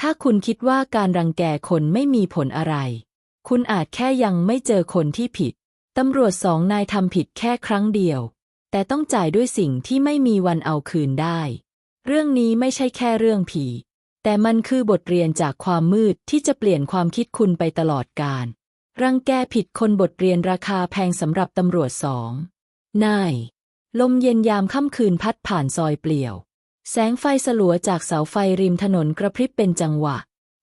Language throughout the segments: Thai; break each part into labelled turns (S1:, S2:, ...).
S1: ถ้าคุณคิดว่าการรังแกคนไม่มีผลอะไร คุณอาจแค่ยังไม่เจอคนที่ผิด ตำรวจสองนายทำผิดแค่ครั้งเดียว แต่ต้องจ่ายด้วยสิ่งที่ไม่มีวันเอาคืนได้ เรื่องนี้ไม่ใช่แค่เรื่องผี แต่มันคือบทเรียนจากความมืดที่จะเปลี่ยนความคิดคุณไปตลอดกาล รังแกผิดคนบทเรียนราคาแพงสำหรับตำรวจสองนาย ลมเย็นยามค่ำคืนพัดผ่านซอยเปลี่ยว แสงไฟสลัวจากเสาไฟริมถนนกระพริบเป็นจังหวะ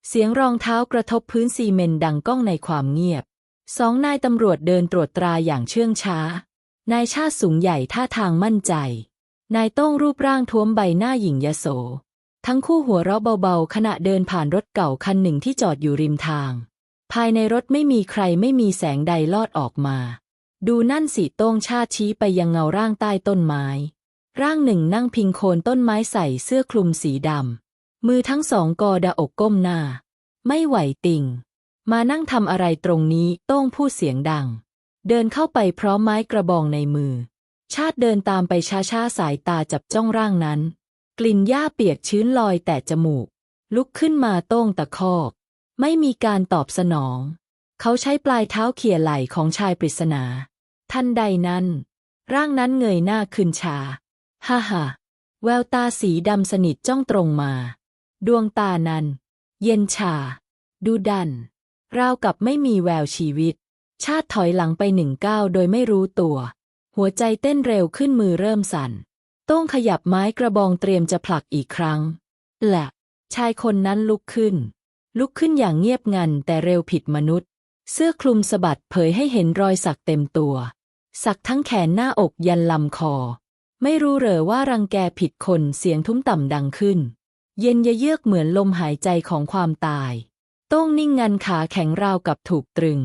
S1: เสียงรองเท้ากระทบพื้นซีเมนต์ดังก้องในความเงียบ สองนายตำรวจเดินตรวจตราอย่างเชื่องช้า นายชาติสูงใหญ่ท่าทางมั่นใจ นายโต้งรูปร่างท้วมใบหน้าหญิงยโส ทั้งคู่หัวเราะเบาๆ ขณะเดินผ่านรถเก่าคันหนึ่งที่จอดอยู่ริมทาง ภายในรถไม่มีใครไม่มีแสงใดลอดออกมา ดูนั่นสิโต้งชาติชี้ไปยังเงาร่างใต้ต้นไม้ ร่างหนึ่งนั่งพิงโคนต้นไม้ใส่เสื้อคลุมสีดำ มือทั้งสองกอดาอกก้มหน้า ไม่ไหวติงมานั่งทำอะไรตรงนี้โต้งพูดเสียงดัง เดินเข้าไปพร้อมไม้กระบองในมือ ชาติเดินตามไปช้าๆสายตาจับจ้องร่างนั้น กลิ่นหญ้าเปียกชื้นลอยแต่จมูก ลุกขึ้นมาโต้งตะคอก ไม่มีการตอบสนอง เขาใช้ปลายเท้าเขี่ยไหล่ของชายปริศนา ทันใดนั้น ร่างนั้นเงยหน้าขึ้นชา ฮ่าฮ่าแววตาสีดำสนิทจ้องตรงมา ดวงตานั้น เย็นชา ดูดัน ราวกับไม่มีแววชีวิต ชาติถอยหลังไปหนึ่งก้าวโดยไม่รู้ตัว หัวใจเต้นเร็วขึ้นมือเริ่มสั่น ต้องขยับไม้กระบองเตรียมจะผลักอีกครั้งแหละ ชายคนนั้นลุกขึ้น ลุกขึ้นอย่างเงียบงันแต่เร็วผิดมนุษย์ เสื้อคลุมสะบัดเผยให้เห็นรอยสักเต็มตัว สักทั้งแขนหน้าอกยันลำคอ ไม่รู้เหรอว่ารังแกผิดคนเสียงทุ้มต่ำดังขึ้น เย็นยะเยือกเหมือนลมหายใจของความตาย ต้องนิ่งงันขาแข็งราวกับถูกตรึง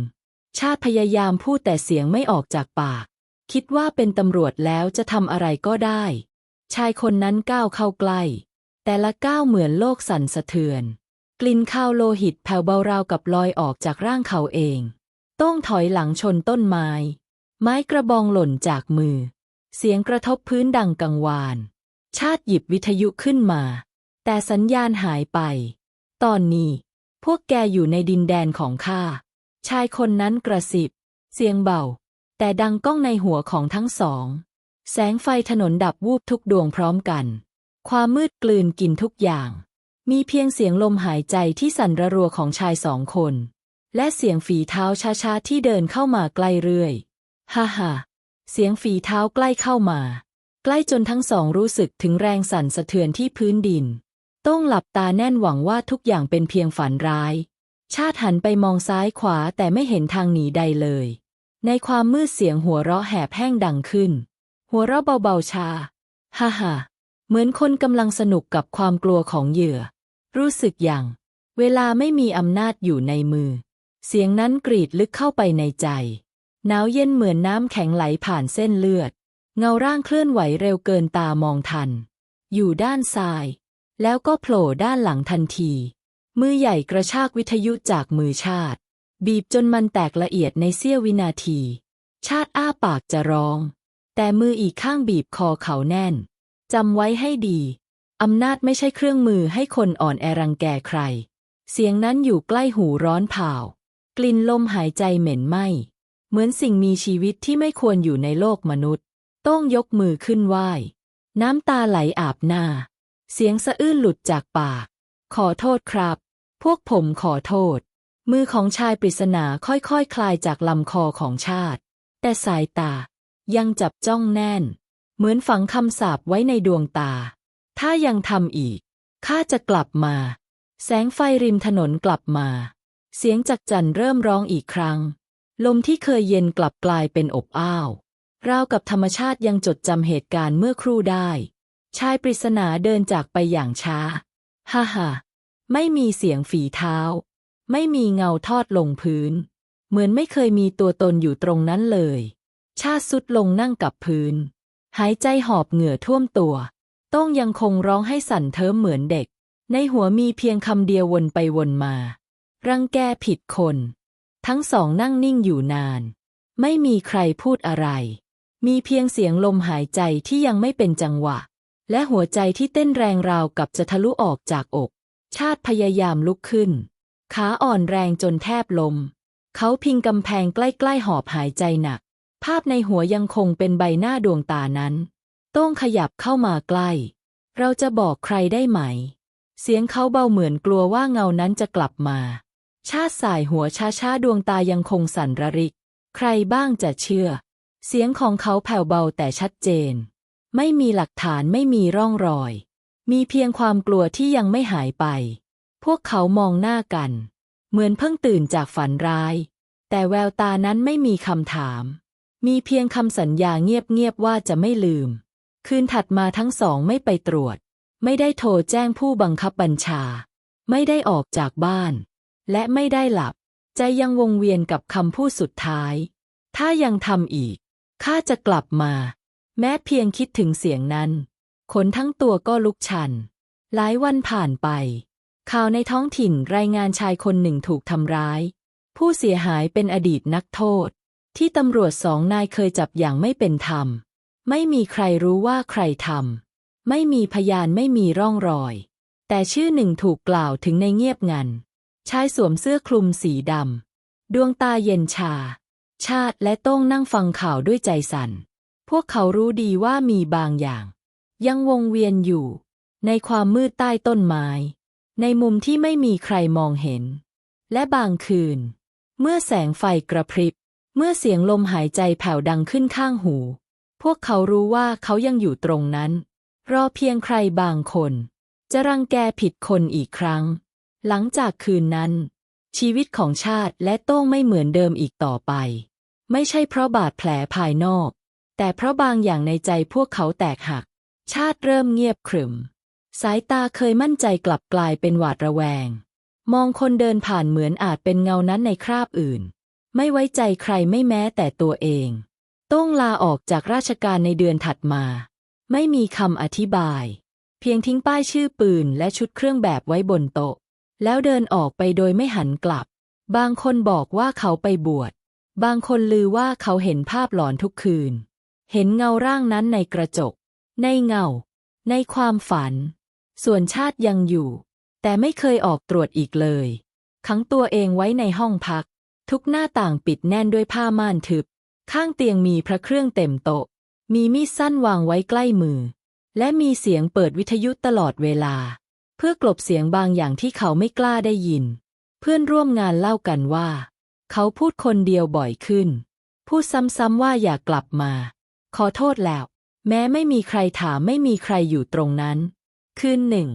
S1: ชาติพยายามพูดแต่เสียงไม่ออกจากปาก คิดว่าเป็นตำรวจแล้วจะทำอะไรก็ได้ ชายคนนั้นก้าวเข้าใกล้ แต่ละก้าวเหมือนโลกสั่นสะเทือน กลิ่นข้าวโลหิตแผ่วเบาราวกับลอยออกจากร่างเขาเอง ต้องถอยหลังชนต้นไม้ ไม้กระบองหล่นจากมือ เสียงกระทบพื้นดังกังวาน ชาติหยิบวิทยุขึ้นมา แต่สัญญาณหายไป ตอนนี้ พวกแกอยู่ในดินแดนของข้า ชายคนนั้นกระสิบ เสียงเบา แต่ดังก้องในหัวของทั้งสอง แสงไฟถนนดับวูบทุกดวงพร้อมกัน ความมืดกลืนกินทุกอย่าง มีเพียงเสียงลมหายใจที่สั่นระรัวของชายสองคน และเสียงฝีเท้าช้าๆที่เดินเข้ามาใกล้เรื่อย ฮ่าฮ่า เสียงฝีเท้าใกล้เข้ามา ใกล้จนทั้งสองรู้สึกถึงแรงสั่นสะเทือนที่พื้นดิน ต้องหลับตาแน่นหวังว่าทุกอย่างเป็นเพียงฝันร้าย ชาติหันไปมองซ้ายขวาแต่ไม่เห็นทางหนีใดเลย ในความมืดเสียงหัวเราะแหบแห้งดังขึ้น หัวเราะเบาๆชา ฮ่าฮ่าเหมือนคนกำลังสนุกกับความกลัวของเหยื่อ รู้สึกอย่าง เวลาไม่มีอำนาจอยู่ในมือ เสียงนั้นกรีดลึกเข้าไปในใจ หนาวเย็นเหมือนน้ำแข็งไหลผ่านเส้นเลือด เงาร่างเคลื่อนไหวเร็วเกินตามองทัน อยู่ด้านซ้าย แล้วก็โผล่ด้านหลังทันที มือใหญ่กระชากวิทยุจากมือชาติ บีบจนมันแตกละเอียดในเสี้ยววินาที ชาติอ้าปากจะร้อง แต่มืออีกข้างบีบคอเขาแน่นจำไว้ให้ดีอำนาจไม่ใช่เครื่องมือให้คนอ่อนแอรังแกใคร เสียงนั้นอยู่ใกล้หูร้อนเผากลิ่นลมหายใจเหม็นไหม เหมือนสิ่งมีชีวิตที่ไม่ควรอยู่ในโลกมนุษย์ ต้องยกมือขึ้นไหว้ น้ำตาไหลอาบหน้า เสียงสะอื้นหลุดจากปาก ขอโทษครับ พวกผมขอโทษ มือของชายปริศนาค่อยๆคคลายจากลำคอของชาติ แต่สายตายังจับจ้องแน่น เหมือนฝังคำสาปไว้ในดวงตา ถ้ายังทำอีก ข้าจะกลับมา แสงไฟริมถนนกลับมา เสียงจักจั่นเริ่มร้องอีกครั้ง ลมที่เคยเย็นกลับกลายเป็นอบอ้าว ราวกับธรรมชาติยังจดจำเหตุการณ์เมื่อครู่ได้ ชายปริศนาเดินจากไปอย่างช้า ฮ่าฮ่าไม่มีเสียงฝีเท้า ไม่มีเงาทอดลงพื้น เหมือนไม่เคยมีตัวตนอยู่ตรงนั้นเลย ชาสุดลงนั่งกับพื้น หายใจหอบเหงื่อท่วมตัว ต้องยังคงร้องให้สั่นเทิมเหมือนเด็ก ในหัวมีเพียงคำเดียววนไปวนมา รังแกผิดคน ทั้งสองนั่งนิ่งอยู่นาน ไม่มีใครพูดอะไร มีเพียงเสียงลมหายใจที่ยังไม่เป็นจังหวะ และหัวใจที่เต้นแรงราวกับจะทะลุออกจากอก ชาติพยายามลุกขึ้น ขาอ่อนแรงจนแทบลม เขาพิงกำแพงใกล้ๆหอบหายใจหนัก ภาพในหัวยังคงเป็นใบหน้าดวงตานั้นโต้งขยับเข้ามาใกล้ เราจะบอกใครได้ไหม เสียงเขาเบาเหมือนกลัวว่าเงานั้นจะกลับมา ชาติสายหัวช้าๆดวงตายังคงสั่นระริก ใครบ้างจะเชื่อ เสียงของเขาแผ่วเบาแต่ชัดเจน ไม่มีหลักฐานไม่มีร่องรอย มีเพียงความกลัวที่ยังไม่หายไป พวกเขามองหน้ากัน เหมือนเพิ่งตื่นจากฝันร้าย แต่แววตานั้นไม่มีคำถาม มีเพียงคำสัญญาเงียบๆว่าจะไม่ลืม คืนถัดมาทั้งสองไม่ไปตรวจ ไม่ได้โทรแจ้งผู้บังคับบัญชา ไม่ได้ออกจากบ้าน และไม่ได้หลับ ใจยังวงเวียนกับคำพูดสุดท้าย ถ้ายังทำอีก ข้าจะกลับมา แม้เพียงคิดถึงเสียงนั้น ขนทั้งตัวก็ลุกชัน หลายวันผ่านไป ข่าวในท้องถิ่นรายงานชายคนหนึ่งถูกทำร้าย ผู้เสียหายเป็นอดีตนักโทษ ที่ตำรวจสองนายเคยจับอย่างไม่เป็นธรรม ไม่มีใครรู้ว่าใครทำ ไม่มีพยานไม่มีร่องรอย แต่ชื่อหนึ่งถูกกล่าวถึงในเงียบงัน ชายสวมเสื้อคลุมสีดำ ดวงตาเย็นชา ชาติและโต้งนั่งฟังข่าวด้วยใจสั่น พวกเขารู้ดีว่ามีบางอย่าง ยังวงเวียนอยู่ ในความมืดใต้ต้นไม้ ในมุมที่ไม่มีใครมองเห็น และบางคืน เมื่อแสงไฟกระพริบ เมื่อเสียงลมหายใจแผ่วดังขึ้นข้างหู พวกเขารู้ว่าเขายังอยู่ตรงนั้น รอเพียงใครบางคน จะรังแกผิดคนอีกครั้ง หลังจากคืนนั้น ชีวิตของชาติและโต้งไม่เหมือนเดิมอีกต่อไป ไม่ใช่เพราะบาดแผลภายนอก แต่เพราะบางอย่างในใจพวกเขาแตกหัก ชาติเริ่มเงียบขรึม สายตาเคยมั่นใจกลับกลายเป็นหวาดระแวง มองคนเดินผ่านเหมือนอาจเป็นเงานั้นในคราบอื่น ไม่ไว้ใจใครไม่แม้แต่ตัวเองต้องลาออกจากราชการในเดือนถัดมา ไม่มีคำอธิบาย เพียงทิ้งป้ายชื่อปืนและชุดเครื่องแบบไว้บนโต๊ะ แล้วเดินออกไปโดยไม่หันกลับ บางคนบอกว่าเขาไปบวช บางคนลือว่าเขาเห็นภาพหลอนทุกคืน เห็นเงาร่างนั้นในกระจก ในเงา ในความฝัน ส่วนชาติยังอยู่ แต่ไม่เคยออกตรวจอีกเลย ขังตัวเองไว้ในห้องพัก ทุกหน้าต่างปิดแน่นด้วยผ้าม่านทึบ ข้างเตียงมีพระเครื่องเต็มโต๊ะ มีมีดสั้นวางไว้ใกล้มือ และมีเสียงเปิดวิทยุตลอดเวลา เพื่อกลบเสียงบางอย่างที่เขาไม่กล้าได้ยิน เพื่อนร่วมงานเล่ากันว่า เขาพูดคนเดียวบ่อยขึ้น พูดซ้ำๆว่าอย่ากกลับมา ขอโทษแล้ว แม้ไม่มีใครถามไม่มีใครอยู่ตรงนั้น คืนหนึ่ง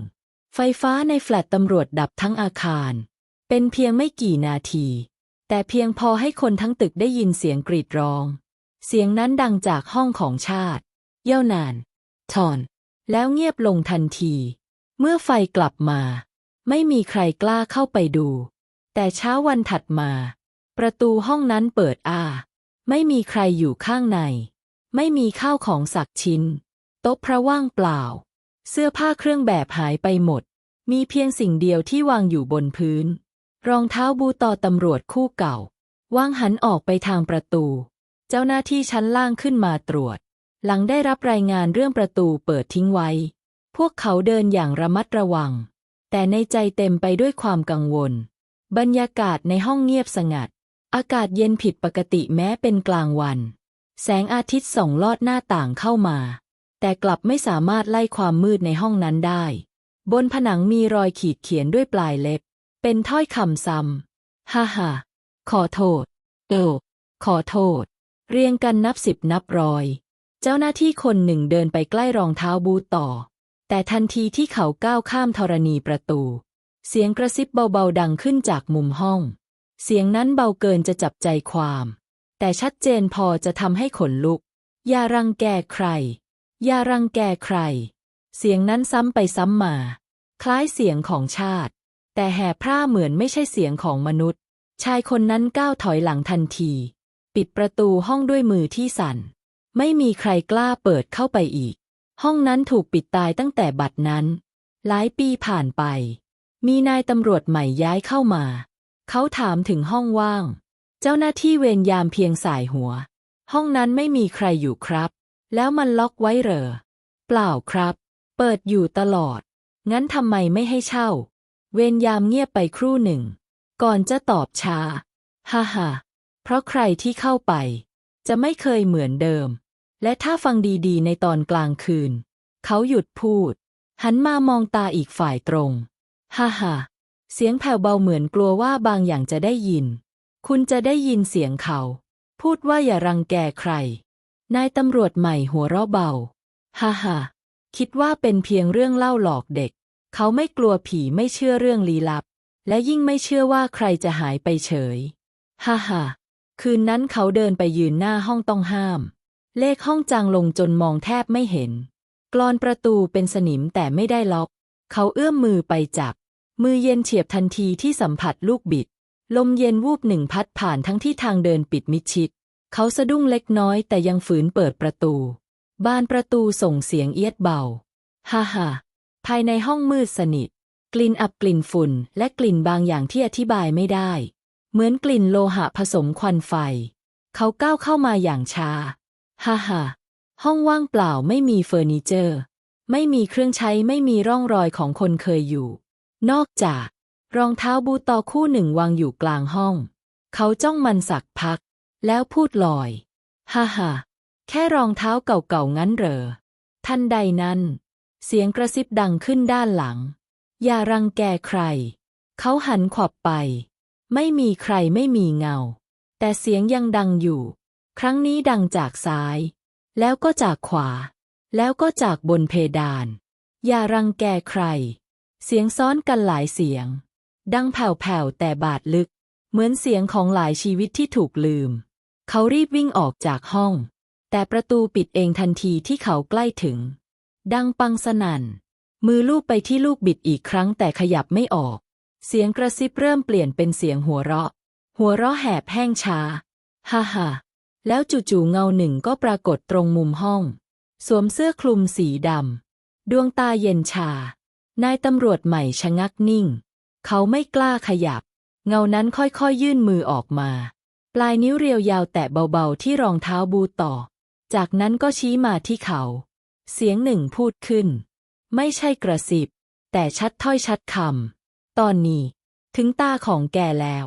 S1: ไฟฟ้าในแฟลตตำรวจดับทั้งอาคาร เป็นเพียงไม่กี่นาที แต่เพียงพอให้คนทั้งตึกได้ยินเสียงกรีดร้อง เสียงนั้นดังจากห้องของชาติ เย่านานทอน แล้วเงียบลงทันที เมื่อไฟกลับมา ไม่มีใครกล้าเข้าไปดู แต่เช้าวันถัดมา ประตูห้องนั้นเปิดอ้า ไม่มีใครอยู่ข้างใน ไม่มีข้าวของสักชิ้น โต๊ะพระว่างเปล่า เสื้อผ้าเครื่องแบบหายไปหมด มีเพียงสิ่งเดียวที่วางอยู่บนพื้น รองเท้าบูตอตำรวจคู่เก่าวางหันออกไปทางประตู เจ้าหน้าที่ชั้นล่างขึ้นมาตรวจ หลังได้รับรายงานเรื่องประตูเปิดทิ้งไว้ พวกเขาเดินอย่างระมัดระวัง แต่ในใจเต็มไปด้วยความกังวล บรรยากาศในห้องเงียบสงัด อากาศเย็นผิดปกติแม้เป็นกลางวัน แสงอาทิตย์ส่องลอดหน้าต่างเข้ามา แต่กลับไม่สามารถไล่ความมืดในห้องนั้นได้ บนผนังมีรอยขีดเขียนด้วยปลายเล็บ เป็นถ้อยคำซ้ำฮ่าฮ่าขอโทษ เออขอโทษ เรียงกันนับสิบนับร้อย เจ้าหน้าที่คนหนึ่งเดินไปใกล้รองเท้าบูทต่อ แต่ทันทีที่เขาก้าวข้ามธรณีประตู เสียงกระซิบเบาๆดังขึ้นจากมุมห้อง เสียงนั้นเบาเกินจะจับใจความ แต่ชัดเจนพอจะทำให้ขนลุก อย่ารังแกใคร อย่ารังแกใคร เสียงนั้นซ้ำไปซ้ำมา คล้ายเสียงของชาติ แต่แห่พร่าเหมือนไม่ใช่เสียงของมนุษย์ ชายคนนั้นก้าวถอยหลังทันที ปิดประตูห้องด้วยมือที่สั่น ไม่มีใครกล้าเปิดเข้าไปอีก ห้องนั้นถูกปิดตายตั้งแต่บัดนั้น หลายปีผ่านไป มีนายตำรวจใหม่ย้ายเข้ามา เขาถามถึงห้องว่าง เจ้าหน้าที่เวรยามเพียงสายหัว ห้องนั้นไม่มีใครอยู่ครับ แล้วมันล็อกไว้เหรอ เปล่าครับ เปิดอยู่ตลอด งั้นทำไมไม่ให้เช่า เวรยามเงียบไปครู่หนึ่ง ก่อนจะตอบชา ฮ่าฮ่าเพราะใครที่เข้าไป จะไม่เคยเหมือนเดิม และถ้าฟังดีๆ ในตอนกลางคืน เขาหยุดพูด หันมามองตาอีกฝ่ายตรง ฮ่าฮ่าเสียงแผ่วเบาเหมือนกลัวว่าบางอย่างจะได้ยิน คุณจะได้ยินเสียงเขา พูดว่าอย่ารังแกใคร นายตำรวจใหม่หัวเราะเบา ฮ่าฮ่าคิดว่าเป็นเพียงเรื่องเล่าหลอกเด็ก เขาไม่กลัวผีไม่เชื่อเรื่องลี้ลับ และยิ่งไม่เชื่อว่าใครจะหายไปเฉย ฮ่าฮ่าคืนนั้นเขาเดินไปยืนหน้าห้องต้องห้าม เลขห้องจางลงจนมองแทบไม่เห็นกลอนประตูเป็นสนิมแต่ไม่ได้ล็อก เขาเอื้อมมือไปจับ มือเย็นเฉียบทันทีที่สัมผัสลูกบิด ลมเย็นวูบหนึ่งพัดผ่านทั้งที่ทางเดินปิดมิดชิด เขาสะดุ้งเล็กน้อยแต่ยังฝืนเปิดประตู บานประตูส่งเสียงเอียดเบา ฮ่าฮ่าภายในห้องมืดสนิท กลิ่นอับกลิ่นฝุ่น และกลิ่นบางอย่างที่อธิบายไม่ได้ เหมือนกลิ่นโลหะผสมควันไฟ เขาก้าวเข้ามาอย่างช้า ฮ่าฮ่าห้องว่างเปล่าไม่มีเฟอร์นิเจอร์ ไม่มีเครื่องใช้ไม่มีร่องรอยของคนเคยอยู่ นอกจาก รองเท้าบูตอคู่หนึ่งวางอยู่กลางห้อง เขาจ้องมันสักพัก แล้วพูดลอยฮ่าฮ่าแค่รองเท้าเก่าๆงั้นเหรอทันใดนั้น เสียงกระซิบดังขึ้นด้านหลัง อย่ารังแกใคร เขาหันขวับไป ไม่มีใครไม่มีเงา แต่เสียงยังดังอยู่ ครั้งนี้ดังจากซ้าย แล้วก็จากขวา แล้วก็จากบนเพดาน อย่ารังแกใคร เสียงซ้อนกันหลายเสียง ดังแผ่วๆแต่บาดลึก เหมือนเสียงของหลายชีวิตที่ถูกลืม เขารีบวิ่งออกจากห้อง แต่ประตูปิดเองทันทีที่เขาใกล้ถึง ดังปังสนั่น มือลูบไปที่ลูกบิดอีกครั้งแต่ขยับไม่ออก เสียงกระซิบเริ่มเปลี่ยนเป็นเสียงหัวเราะ หัวเราะแหบแห้งช้า ฮ่าฮ่า แล้วจู่ๆเงาหนึ่งก็ปรากฏตรงมุมห้อง สวมเสื้อคลุมสีดำ ดวงตาเย็นชา นายตำรวจใหม่ชะงักนิ่ง เขาไม่กล้าขยับ เงานั้นค่อยๆยื่นมือออกมา ปลายนิ้วเรียวยาวแตะเบาๆที่รองเท้าบูต่อ จากนั้นก็ชี้มาที่เขา เสียงหนึ่งพูดขึ้น ไม่ใช่กระสิบ แต่ชัดถ้อยชัดคำตอนนี้ ถึงตาของแกแล้ว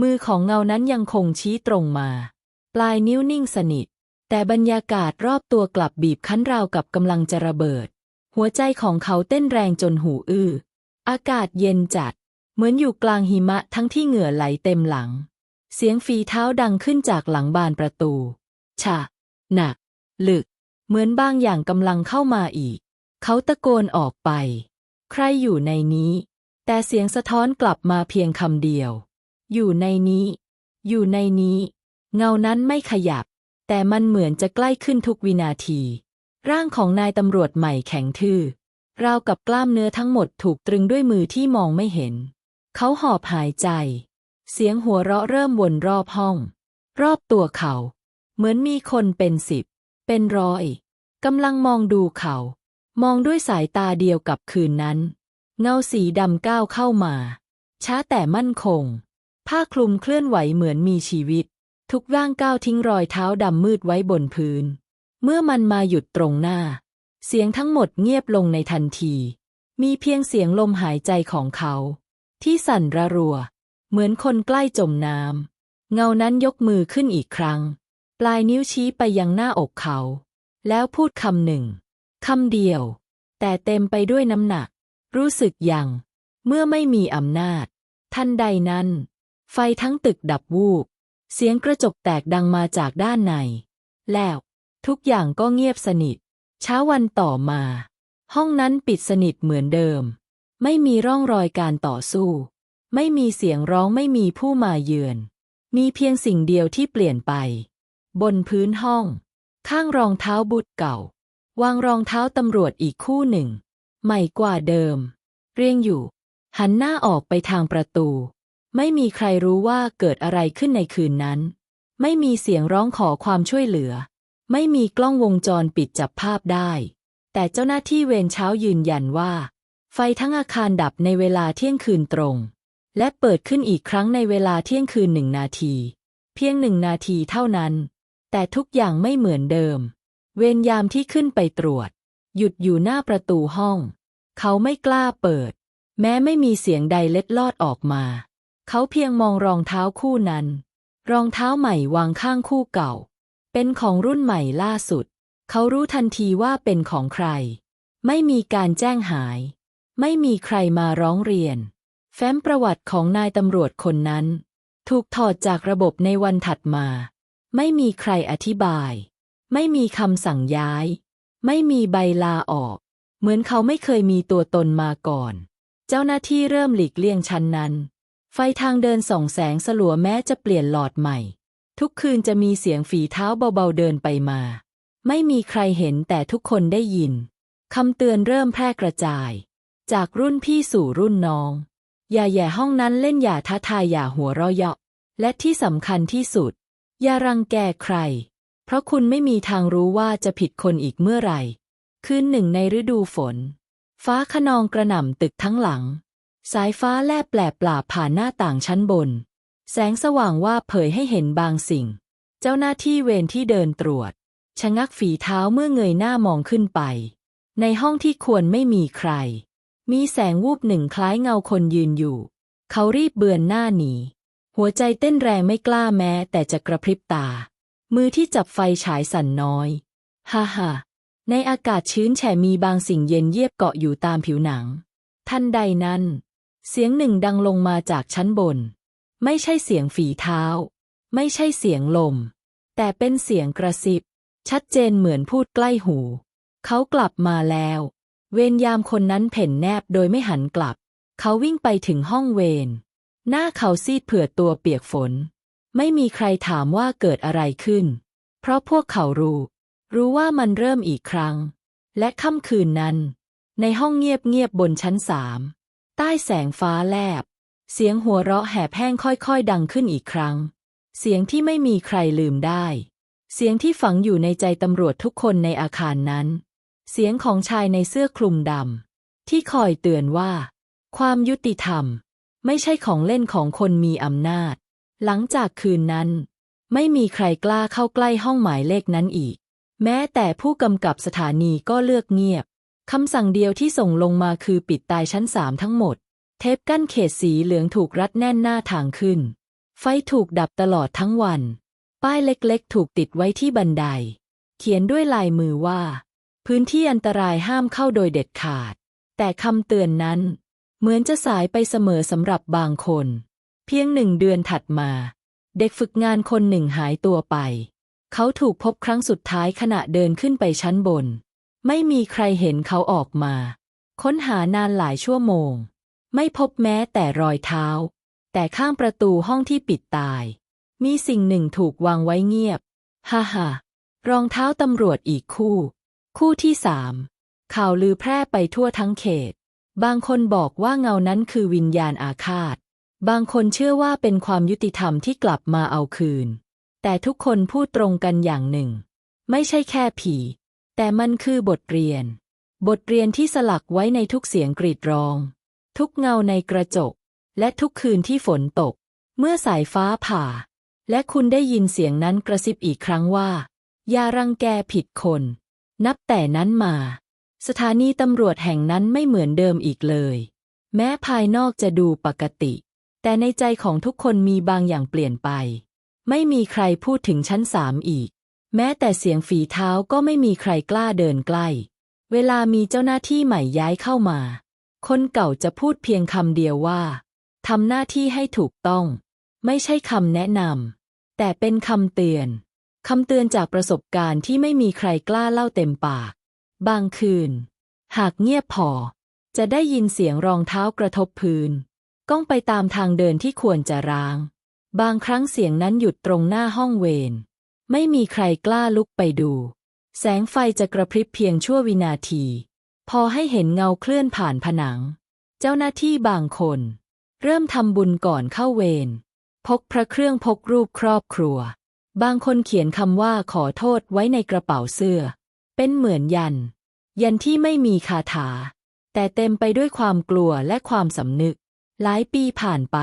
S1: มือของเงานั้นยังคงชี้ตรงมา ลายนิ้วนิ่งสนิท แต่บรรยากาศรอบตัวกลับบีบคั้นราวกับกำลังจะระเบิด หัวใจของเขาเต้นแรงจนหูอื้อ อากาศเย็นจัด เหมือนอยู่กลางหิมะทั้งที่เหงื่อไหลเต็มหลัง เสียงฝีเท้าดังขึ้นจากหลังบานประตูฉะหนัก ลึก เหมือนบางอย่างกำลังเข้ามาอีก เขาตะโกนออกไป ใครอยู่ในนี้ แต่เสียงสะท้อนกลับมาเพียงคำเดียว อยู่ในนี้ อยู่ในนี้ เงานั้นไม่ขยับ แต่มันเหมือนจะใกล้ขึ้นทุกวินาที ร่างของนายตำรวจใหม่แข็งทื่อ ราวกับกล้ามเนื้อทั้งหมดถูกตรึงด้วยมือที่มองไม่เห็น เขาหอบหายใจ เสียงหัวเราะเริ่มวนรอบห้อง รอบตัวเขา เหมือนมีคนเป็นสิบ เป็นร้อยกำลังมองดูเขา มองด้วยสายตาเดียวกับคืนนั้น เงาสีดำก้าวเข้ามา ช้าแต่มั่นคง ผ้าคลุมเคลื่อนไหวเหมือนมีชีวิต ทุกร่างก้าวทิ้งรอยเท้าดำมืดไว้บนพื้น เมื่อมันมาหยุดตรงหน้า เสียงทั้งหมดเงียบลงในทันที มีเพียงเสียงลมหายใจของเขา ที่สั่นระรัว เหมือนคนใกล้จมน้ำเงานั้นยกมือขึ้นอีกครั้ง ปลายนิ้วชี้ไปยังหน้าอกเขา แล้วพูดคำหนึ่งคำเดียว แต่เต็มไปด้วยน้ำหนัก รู้สึกยังเมื่อไม่มีอำนาจ ทันใดนั้น ไฟทั้งตึกดับวูบ เสียงกระจกแตกดังมาจากด้านใน แล้ว ทุกอย่างก็เงียบสนิท เช้าวันต่อมา ห้องนั้นปิดสนิทเหมือนเดิม ไม่มีร่องรอยการต่อสู้ ไม่มีเสียงร้องไม่มีผู้มาเยือน มีเพียงสิ่งเดียวที่เปลี่ยนไป บนพื้นห้อง ข้างรองเท้าบุตรเก่า วางรองเท้าตำรวจอีกคู่หนึ่ง ใหม่กว่าเดิม เรียงอยู่ หันหน้าออกไปทางประตู ไม่มีใครรู้ว่าเกิดอะไรขึ้นในคืนนั้น ไม่มีเสียงร้องขอความช่วยเหลือ ไม่มีกล้องวงจรปิดจับภาพได้ แต่เจ้าหน้าที่เวรเช้ายืนยันว่า ไฟทั้งอาคารดับในเวลาเที่ยงคืนตรง และเปิดขึ้นอีกครั้งในเวลาเที่ยงคืนหนึ่งนาที เพียงหนึ่งนาทีเท่านั้น แต่ทุกอย่างไม่เหมือนเดิม เวรยามที่ขึ้นไปตรวจ หยุดอยู่หน้าประตูห้อง เขาไม่กล้าเปิด แม้ไม่มีเสียงใดเล็ดลอดออกมา เขาเพียงมองรองเท้าคู่นั้น รองเท้าใหม่วางข้างคู่เก่า เป็นของรุ่นใหม่ล่าสุด เขารู้ทันทีว่าเป็นของใคร ไม่มีการแจ้งหาย ไม่มีใครมาร้องเรียน แฟ้มประวัติของนายตำรวจคนนั้น ถูกถอดจากระบบในวันถัดมา ไม่มีใครอธิบาย ไม่มีคำสั่งย้าย ไม่มีใบลาออก เหมือนเขาไม่เคยมีตัวตนมาก่อน เจ้าหน้าที่เริ่มหลีกเลี่ยงชั้นนั้น ไฟทางเดินส่องแสงสลัวแม้จะเปลี่ยนหลอดใหม่ ทุกคืนจะมีเสียงฝีเท้าเบาๆเดินไปมา ไม่มีใครเห็นแต่ทุกคนได้ยินคำเตือนเริ่มแพร่กระจาย จากรุ่นพี่สู่รุ่นน้อง อย่าแย่ห้องนั้นเล่นอย่าท้าทายอย่าหัวเราะเยาะ และที่สำคัญที่สุด อย่ารังแกใคร เพราะคุณไม่มีทางรู้ว่าจะผิดคนอีกเมื่อไหร่ คืนหนึ่งในฤดูฝน ฟ้าขนองกระหน่ำตึกทั้งหลัง สายฟ้าแลบแปลปลาผ่านหน้าต่างชั้นบน แสงสว่างว่าเผยให้เห็นบางสิ่ง เจ้าหน้าที่เวรที่เดินตรวจ ชะงักฝีเท้าเมื่อเงยหน้ามองขึ้นไป ในห้องที่ควรไม่มีใคร มีแสงวูบหนึ่งคล้ายเงาคนยืนอยู่ เขารีบเบือนหน้าหนีหัวใจเต้นแรงไม่กล้าแม้ แต่จะกระพริบตา มือที่จับไฟฉายสั่นน้อย ฮ่าฮ่าในอากาศชื้นแฉมีบางสิ่งเย็นเยียบเกาะอยู่ตามผิวหนัง ทันใดนั้น เสียงหนึ่งดังลงมาจากชั้นบน ไม่ใช่เสียงฝีเท้า ไม่ใช่เสียงลม แต่เป็นเสียงกระซิบ ชัดเจนเหมือนพูดใกล้หู เขากลับมาแล้ว เวรยามคนนั้นเพ่นแนบโดยไม่หันกลับ เขาวิ่งไปถึงห้องเวรหน้าเขาซีดเผื่อตัวเปียกฝน ไม่มีใครถามว่าเกิดอะไรขึ้น เพราะพวกเขารู้ รู้ว่ามันเริ่มอีกครั้ง และค่ำคืนนั้น ในห้องเงียบๆบนชั้นสาม ใต้แสงฟ้าแลบ เสียงหัวเราะแหบแห้งค่อยๆ ดังขึ้นอีกครั้ง เสียงที่ไม่มีใครลืมได้ เสียงที่ฝังอยู่ในใจตำรวจทุกคนในอาคารนั้น เสียงของชายในเสื้อคลุมดำที่คอยเตือนว่า ความยุติธรรม ไม่ใช่ของเล่นของคนมีอำนาจ หลังจากคืนนั้น ไม่มีใครกล้าเข้าใกล้ห้องหมายเลขนั้นอีก แม้แต่ผู้กำกับสถานีก็เลือกเงียบ คำสั่งเดียวที่ส่งลงมาคือปิดตายชั้นสามทั้งหมด เทปกั้นเขตสีเหลืองถูกรัดแน่นหน้าทางขึ้น ไฟถูกดับตลอดทั้งวัน ป้ายเล็กๆ ถูกติดไว้ที่บันได เขียนด้วยลายมือว่า พื้นที่อันตรายห้ามเข้าโดยเด็ดขาด แต่คำเตือนนั้น เหมือนจะสายไปเสมอสำหรับบางคน เพียงหนึ่งเดือนถัดมา เด็กฝึกงานคนหนึ่งหายตัวไป เขาถูกพบครั้งสุดท้ายขณะเดินขึ้นไปชั้นบน ไม่มีใครเห็นเขาออกมา ค้นหานานหลายชั่วโมง ไม่พบแม้แต่รอยเท้า แต่ข้างประตูห้องที่ปิดตาย มีสิ่งหนึ่งถูกวางไว้เงียบ ฮ่าฮ่ารองเท้าตำรวจอีกคู่ คู่ที่สามข่าวลือแพร่ไปทั่วทั้งเขต บางคนบอกว่าเงานั้นคือวิญญาณอาฆาต บางคนเชื่อว่าเป็นความยุติธรรมที่กลับมาเอาคืน แต่ทุกคนพูดตรงกันอย่างหนึ่ง ไม่ใช่แค่ผี แต่มันคือบทเรียน บทเรียนที่สลักไว้ในทุกเสียงกรีดร้อง ทุกเงาในกระจก และทุกคืนที่ฝนตก เมื่อสายฟ้าผ่า และคุณได้ยินเสียงนั้นกระซิบอีกครั้งว่า อย่ารังแกผิดคน นับแต่นั้นมา สถานีตำรวจแห่งนั้นไม่เหมือนเดิมอีกเลย แม้ภายนอกจะดูปกติ แต่ในใจของทุกคนมีบางอย่างเปลี่ยนไป ไม่มีใครพูดถึงชั้นสามอีก แม้แต่เสียงฝีเท้าก็ไม่มีใครกล้าเดินใกล้ เวลามีเจ้าหน้าที่ใหม่ย้ายเข้ามา คนเก่าจะพูดเพียงคำเดียวว่าทำหน้าที่ให้ถูกต้อง ไม่ใช่คำแนะนำแต่เป็นคำเตือนคำเตือนจากประสบการณ์ที่ไม่มีใครกล้าเล่าเต็มปาก บางคืน หากเงียบพอ จะได้ยินเสียงรองเท้ากระทบพื้น ก้องไปตามทางเดินที่ควรจะร้าง บางครั้งเสียงนั้นหยุดตรงหน้าห้องเวร ไม่มีใครกล้าลุกไปดู แสงไฟจะกระพริบเพียงชั่ววินาที พอให้เห็นเงาเคลื่อนผ่านผนัง เจ้าหน้าที่บางคน เริ่มทำบุญก่อนเข้าเวรพกพระเครื่องพกรูปครอบครัว บางคนเขียนคำว่าขอโทษไว้ในกระเป๋าเสื้อ เป็นเหมือนยัน ยันที่ไม่มีคาถา แต่เต็มไปด้วยความกลัวและความสำนึก หลายปีผ่านไป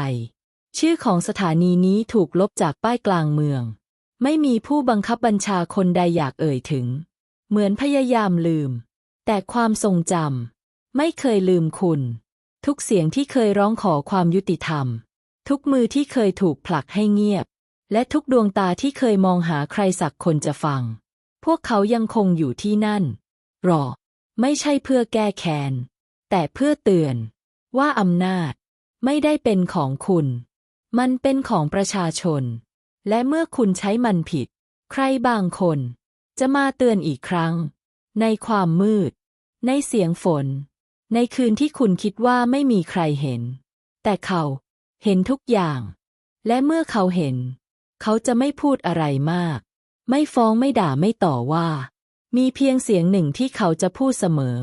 S1: ชื่อของสถานีนี้ถูกลบจากป้ายกลางเมือง ไม่มีผู้บังคับบัญชาคนใดอยากเอ่ยถึง เหมือนพยายามลืม แต่ความทรงจำไม่เคยลืมคุณ ทุกเสียงที่เคยร้องขอความยุติธรรม ทุกมือที่เคยถูกผลักให้เงียบ และทุกดวงตาที่เคยมองหาใครสักคนจะฟัง พวกเขายังคงอยู่ที่นั่น รอ ไม่ใช่เพื่อแก้แค้น แต่เพื่อเตือน ว่าอำนาจ ไม่ได้เป็นของคุณ มันเป็นของประชาชน และเมื่อคุณใช้มันผิด ใครบางคน จะมาเตือนอีกครั้ง ในความมืด ในเสียงฝน ในคืนที่คุณคิดว่าไม่มีใครเห็น แต่เขาเห็นทุกอย่าง และเมื่อเขาเห็น เขาจะไม่พูดอะไรมาก ไม่ฟ้องไม่ด่าไม่ต่อว่า มีเพียงเสียงหนึ่งที่เขาจะพูดเสมอ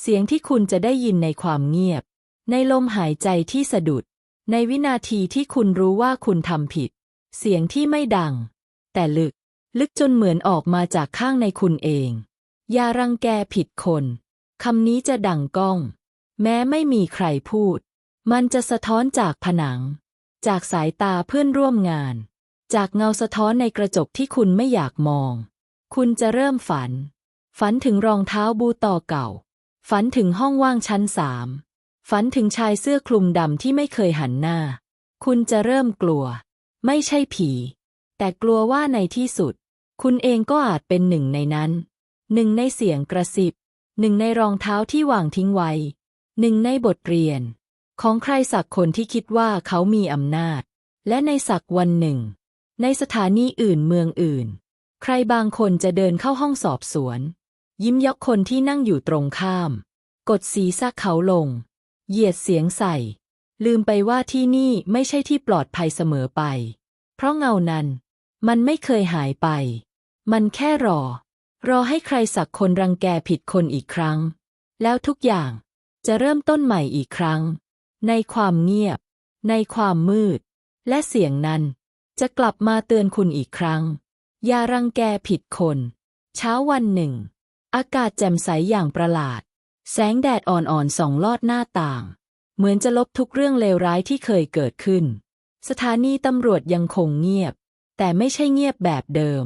S1: เสียงที่คุณจะได้ยินในความเงียบ ในลมหายใจที่สะดุด ในวินาทีที่คุณรู้ว่าคุณทำผิด เสียงที่ไม่ดัง แต่ลึก ลึกจนเหมือนออกมาจากข้างในคุณเอง อย่ารังแกผิดคนคำนี้จะดังก้อง แม้ไม่มีใครพูด มันจะสะท้อนจากผนัง จากสายตาเพื่อนร่วมงาน จากเงาสะท้อนในกระจกที่คุณไม่อยากมอง คุณจะเริ่มฝัน ฝันถึงรองเท้าบูต่อเก่า ฝันถึงห้องว่างชั้นสาม ฝันถึงชายเสื้อคลุมดำที่ไม่เคยหันหน้า คุณจะเริ่มกลัว ไม่ใช่ผี แต่กลัวว่าในที่สุด คุณเองก็อาจเป็นหนึ่งในนั้น หนึ่งในเสียงกระซิบ หนึ่งในรองเท้าที่วางทิ้งไว้ หนึ่งในบทเรียน ของใครสักคนที่คิดว่าเขามีอำนาจ และในสักวันหนึ่ง ในสถานีอื่นเมืองอื่น ใครบางคนจะเดินเข้าห้องสอบสวน ยิ้มยักคนที่นั่งอยู่ตรงข้าม กดศีรษะเขาลง เหยียดเสียงใส่ ลืมไปว่าที่นี่ไม่ใช่ที่ปลอดภัยเสมอไป เพราะเงานั้น มันไม่เคยหายไป มันแค่รอ รอให้ใครสักคนรังแกผิดคนอีกครั้ง แล้วทุกอย่างจะเริ่มต้นใหม่อีกครั้ง ในความเงียบ ในความมืด และเสียงนั้น จะกลับมาเตือนคุณอีกครั้ง อย่ารังแกผิดคน เช้าวันหนึ่ง อากาศแจ่มใสอย่างประหลาด แสงแดดอ่อนๆส่องลอดหน้าต่าง เหมือนจะลบทุกเรื่องเลวร้ายที่เคยเกิดขึ้น สถานีตำรวจยังคงเงียบ แต่ไม่ใช่เงียบแบบเดิม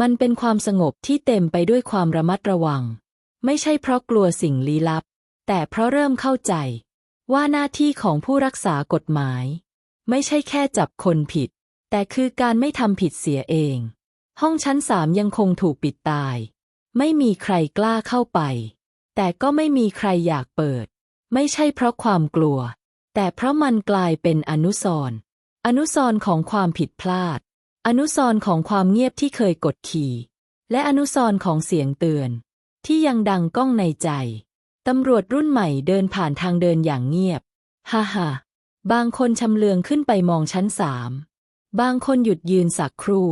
S1: มันเป็นความสงบที่เต็มไปด้วยความระมัดระวัง ไม่ใช่เพราะกลัวสิ่งลี้ลับ แต่เพราะเริ่มเข้าใจ ว่าหน้าที่ของผู้รักษากฎหมาย ไม่ใช่แค่จับคนผิด แต่คือการไม่ทำผิดเสียเอง ห้องชั้นสามยังคงถูกปิดตาย ไม่มีใครกล้าเข้าไป แต่ก็ไม่มีใครอยากเปิด ไม่ใช่เพราะความกลัว แต่เพราะมันกลายเป็นอนุสรณ์อนุสรณ์ของความผิดพลาด อนุสรณ์ของความเงียบที่เคยกดขี่ และอนุสรณ์ของเสียงเตือน ที่ยังดังก้องในใจ ตำรวจรุ่นใหม่เดินผ่านทางเดินอย่างเงียบ ฮ่าฮ่าบางคนชำเลืองขึ้นไปมองชั้นสาม บางคนหยุดยืนสักครู่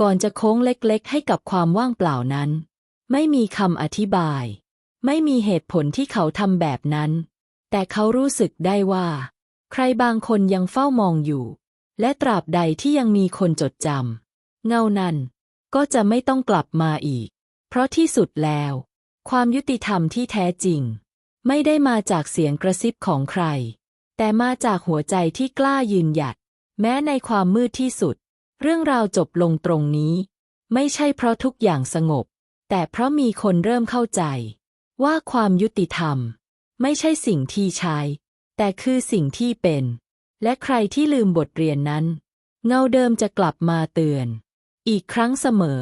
S1: ก่อนจะโค้งเล็กๆ ให้กับความว่างเปล่านั้น ไม่มีคำอธิบาย ไม่มีเหตุผลที่เขาทำแบบนั้น แต่เขารู้สึกได้ว่า ใครบางคนยังเฝ้ามองอยู่ และตราบใดที่ยังมีคนจดจำเงานั้น ก็จะไม่ต้องกลับมาอีก เพราะที่สุดแล้ว ความยุติธรรมที่แท้จริง ไม่ได้มาจากเสียงกระซิบของใคร แต่มาจากหัวใจที่กล้ายืนหยัด แม้ในความมืดที่สุด เรื่องราวจบลงตรงนี้ ไม่ใช่เพราะทุกอย่างสงบ แต่เพราะมีคนเริ่มเข้าใจ ว่าความยุติธรรม ไม่ใช่สิ่งที่ใช้ แต่คือสิ่งที่เป็น และใครที่ลืมบทเรียนนั้น เงาเดิมจะกลับมาเตือน อีกครั้งเสมอ